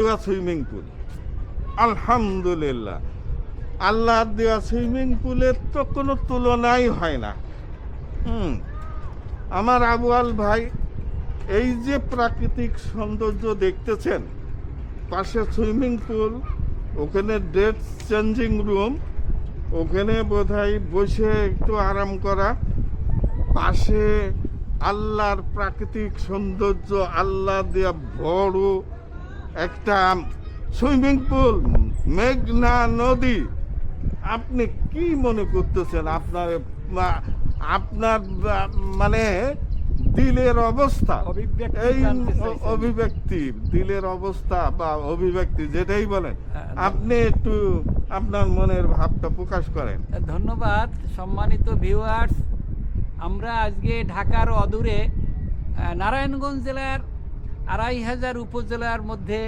দেওয়া swimming pool. আলহামদুলিল্লাহ। আল্লাহর দেওয়া সুইমিং পুলের তো কোনো তুলনাই হয় না। হুম। আমার আবুয়াল ভাই এই যে প্রাকৃতিক সৌন্দর্য দেখতেছেন, পাশে সুইমিং পুল, ওখানে ডেট চেঞ্জিং রুম, ওখানে বোধহয় বসে একটু আরাম করা, পাশে আল্লাহর প্রাকৃতিক সৌন্দর্য, আল্লাহ দেওয়া বড় একটা সুইমিং পুল মেঘনা নদী। আপনি কি মনে করতেছেন আপনার আপনার মানে দিলের অবস্থা? এই অভিব্যক্তি দিলের অবস্থা বা অভিব্যক্তি যেটাই বলেন হ্যাঁ, আপনি একটু আপনার মনের ভাবটা প্রকাশ করেন। ধন্যবাদ সম্মানিত ভিউয়ার্স আমরা আজকে ঢাকার অদূরে নারায়ণগঞ্জ জেলার আড়াই হাজার উপজেলার মধ্যে